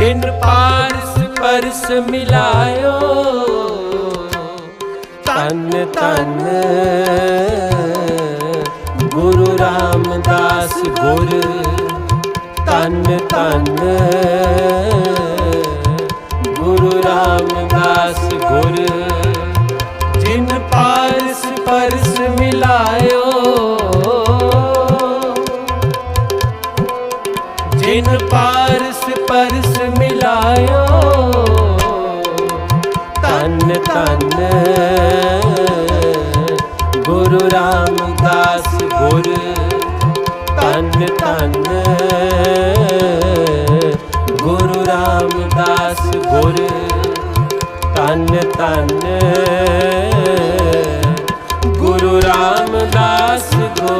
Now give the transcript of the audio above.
ਜਿਨ ਪਾਰਸ ਪਰਸ ਮਿਲਾਇਓ। ਤਨ ਤਨ ਗੁਰੂ ਰਾਮਦਾਸ ਗੁਰ। ਤਨ ਤਨ ਗੁਰੂ ਰਾਮਦਾਸ ਗੁਰ। ਜਿਨ ਪਾਰਸ ਪਰਸ ਮਿਲਾਇਓ ਜਿਨ ਪਾਰਸ ਪਰਸ ਮਿਲਾਇਓ ਤਨ ਤਨ ਗੁਰੂ ਰਾਮਦਾਸ ਗੁਰ। ਤਨ ਤਨ ਗੁਰੂ ਰਾਮਦਾਸ ਗੁਰ। ਤਨ ਤਨ ਗੁਰੂ ਰਾਮਦਾਸ ਗੁਰ।